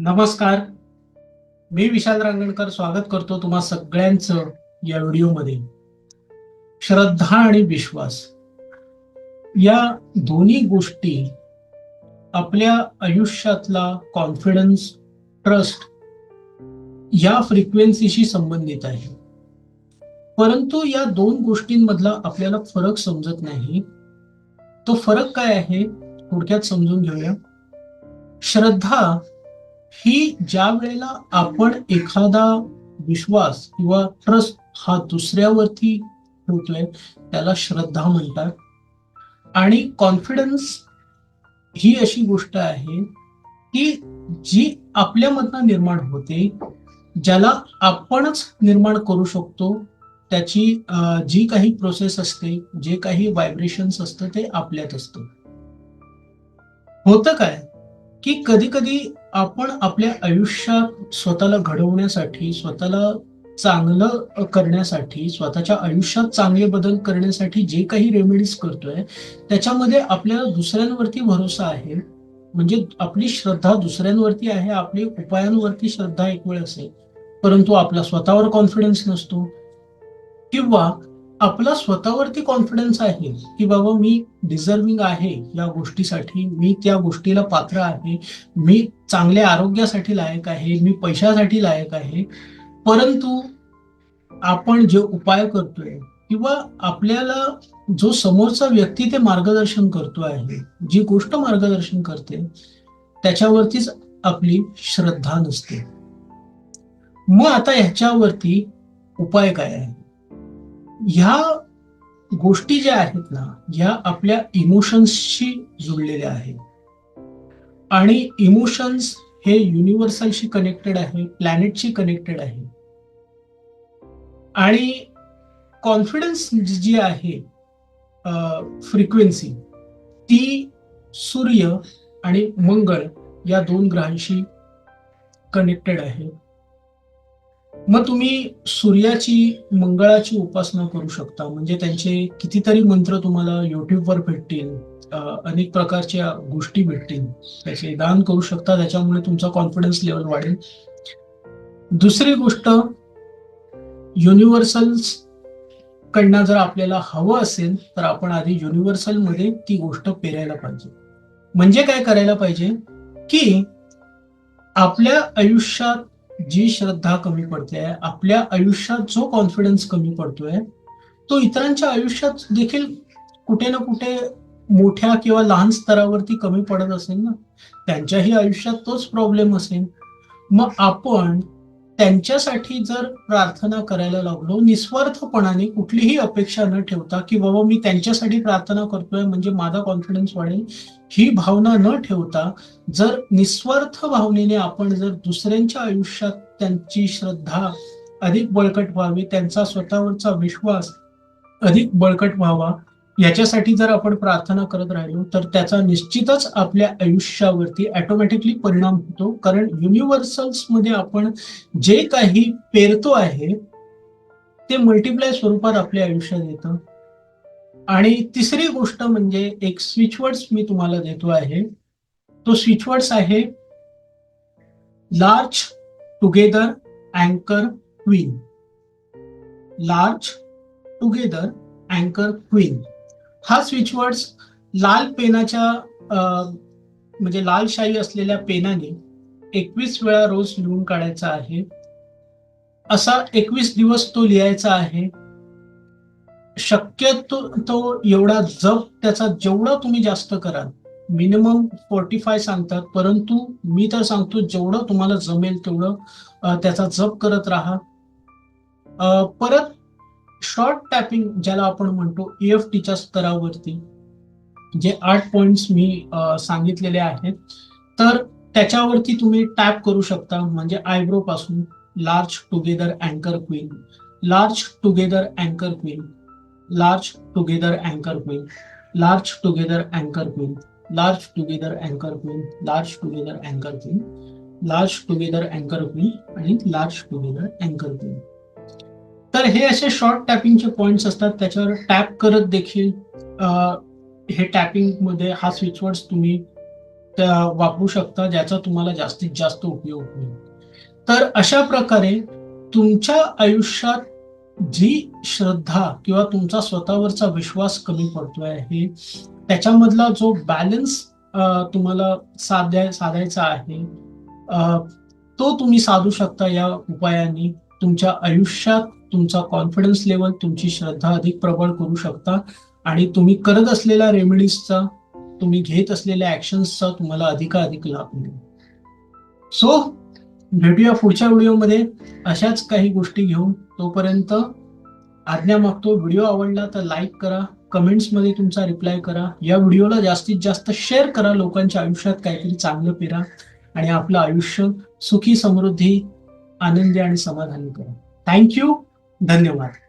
नमस्कार. मी विशाल रांगणकर स्वागत करतो तुम्हा सगळ्यांचं या व्हिडिओमध्ये. श्रद्धा आणि विश्वास. या दोन्ही गोष्टी आपल्या आयुष्यातला कॉन्फिडन्स ट्रस्ट या फ्रिक्वेन्सीशी संबंधित आहे. परंतु या दोन गोष्टींमधला आपल्याला फरक समजत नाही. तो फरक काय आहे? थोडक्यात समजून घेऊया. श्रद्धा ही ज्या वेळेला आपण एखादा विश्वास किंवा ट्रस्ट हा दुसऱ्यावरती ठेवतोय त्याला श्रद्धा म्हणतात. आणि कॉन्फिडन्स ही अशी गोष्ट आहे की जी आपल्यामधनं निर्माण होते ज्याला आपणच निर्माण करू शकतो त्याची जी काही प्रोसेस असते जे काही व्हायब्रेशन्स असतं ते आपल्यात असतं. होतं काय? की कधी कधी आपण आपल्या आयुष्यात स्वतःला घडवण्यासाठी स्वतःला चांगलं करण्यासाठी स्वतःच्या आयुष्यात चांगले बदल करण्यासाठी जे काही रेमेडीज करतोय त्याच्यामध्ये आपल्याला दुसऱ्यांवरती भरोसा आहे. म्हणजे आपली श्रद्धा दुसऱ्यांवरती आहे आपली उपायांवरती श्रद्धा एक वेळ असेल. परंतु आपला स्वतःवर कॉन्फिडन्स नसतो. किंवा आपला स्वतःवरती कॉन्फिडन्स आहे की बाबा मी डिझर्विंग आहे या गोष्टीसाठी मी त्या गोष्टीला पात्र आहे मी चांगल्या आरोग्यासाठी लायक आहे मी पैशासाठी लायक आहे. परंतु आपण जे उपाय करतोय किंवा आपल्याला जो समोरचा व्यक्ती ते मार्गदर्शन करतो आहे जी गोष्ट मार्गदर्शन करते त्याच्यावरतीच आपली श्रद्धा नसते. मग आता ह्याच्यावरती उपाय काय आहे? ह्या गोष्टी ज्या आहेत ना ह्या आपल्या इमोशन्सशी जुळलेल्या आहेत. आणि इमोशन्स हे युनिव्हर्सलशी कनेक्टेड आहे प्लॅनेटशी कनेक्टेड आहे. आणि कॉन्फिडन्स जी आहे फ्रिक्वेन्सी ती सूर्य आणि मंगळ या दोन ग्रहांशी कनेक्टेड आहे. मग तुम्ही सूर्याची मंगळाची उपासना करू शकता. म्हणजे त्यांचे कितीतरी मंत्र तुम्हाला युट्यूबवर भेटतील अनेक प्रकारच्या गोष्टी भेटतील. त्याचे दान करू शकता त्याच्यामुळे तुमचा कॉन्फिडन्स लेवल वाढेल. दुसरी गोष्ट युनिव्हर्सल्स कडनं जर आपल्याला हवं असेल तर आपण आधी युनिव्हर्सलमध्ये ती गोष्ट पेरायला पाहिजे. म्हणजे काय करायला पाहिजे? की आपल्या आयुष्यात जी श्रद्धा कमी पडते आपल्या आयुष्यात जो कॉन्फिडन्स कमी पडतोय तो इतरांच्या आयुष्यात देखील कुठे ना कुठे मोठ्या किंवा लहान स्तरावरती कमी पडत असेल ना? त्यांच्याही आयुष्यात तोच प्रॉब्लेम असेल. मग आपण त्यांच्यासाठी जर प्रार्थना करायला लागलो निस्वार्थपणाने कुठलीही अपेक्षा न ठेवता की बाबा मी त्यांच्यासाठी प्रार्थना करतोय म्हणजे माझा कॉन्फिडन्स वाढेल ही भावना न ठेवता जर निस्वार्थ भावनेने आपण जर दुसऱ्यांच्या आयुष्यात त्यांची श्रद्धा अधिक बळकट व्हावी त्यांचा स्वतःवरचा विश्वास अधिक बळकट व्हावा याच्यासाठी जर आपण प्रार्थना करत राहिलो तर त्याचा निश्चितच आपल्या आयुष्यावरती ऑटोमॅटिकली परिणाम होतो. कारण युनिव्हर्सल्समध्ये आपण जे काही पेरतो आहे ते मल्टिप्लाय स्वरूपात आपल्या आयुष्यात येतं. आणि तिसरी गोष्ट म्हणजे एक स्विचवर्ड्स मी तुम्हाला देतो आहे. तो स्विचवर्ड्स आहे लार्ज टुगेदर अँकर क्वीन लार्ज टुगेदर अँकर क्वीन हा स्विचवर्ड्स लाल पेनाच्या म्हणजे लाल शाई असलेल्या पेनाने एकवीस वेळा रोज लिहून काढायचा आहे. असा एकवीस दिवस तो लिहायचा आहे. शक्यतो तो एवढा जप त्याचा जेवढा तुम्ही जास्त कराल मिनिमम फोर्टी फाय सांगतात परंतु मी तर सांगतो जेवढं तुम्हाला जमेल तेवढं त्याचा जप करत राहा. परत शॉर्ट टॅपिंग ज्याला आपण म्हणतो एफ टीच्या स्तरावरती जे आठ पॉइंट्स मी सांगितलेले आहेत तर त्याच्यावरती तुम्ही टॅप करू शकता म्हणजे आयब्रो पासून लार्ज टुगेदर अँकर क्वीन लार्ज टुगेदर अँकर क्वीन लार्ज टुगेदर अँकर क्वीन लार्ज टुगेदर अँकर क्वीन लार्ज टुगेदर अँकर क्वीन लार्ज टुगेदर अँकर क्वीन लार्ज टुगेदर अँकर क्वीन आणि लार्ज टुगेदर अँकर क्वीन तर हे असे शॉर्ट टॅपिंगचे पॉइंट्स असतात. त्याच्यावर टॅप करत देखील हे टॅपिंगमध्ये हा स्विचवर्ड्स तुम्ही वापरू शकता ज्याचा तुम्हाला जास्तीत जास्त उपयोग होईल. तर अशा प्रकारे तुमच्या आयुष्यात जी श्रद्धा किंवा तुमचा स्वतःवरचा विश्वास कमी पडतोय हे त्याच्यामधला जो बॅलन्स तुम्हाला साध्या साधायचा आहे तो तुम्ही साधू शकता या उपायाने तुमच्या आयुष्यात तुमचा कॉन्फिडन्स लेवल तुमची श्रद्धा अधिक प्रबळ करू शकता. आणि तुम्ही करत असलेल्या रेमेडीजचा तुम्ही घेत असलेल्या ऍक्शन्सचा तुम्हाला अधिकाधिक लाभ मिळेल. सो भेटूया पुढच्या व्हिडिओमध्ये अशाच काही गोष्टी घेऊन तोपर्यंत आज्ञा मागतो. व्हिडिओ आवडला तर लाईक करा. कमेंट्समध्ये तुमचा रिप्लाय करा. या व्हिडिओला जास्तीत जास्त शेअर करा. लोकांच्या आयुष्यात काहीतरी चांगलं पेरा. आणि आपलं आयुष्य सुखी समृद्धी आनंदी आणि समाधानी करा. थँक्यू धन्यवाद.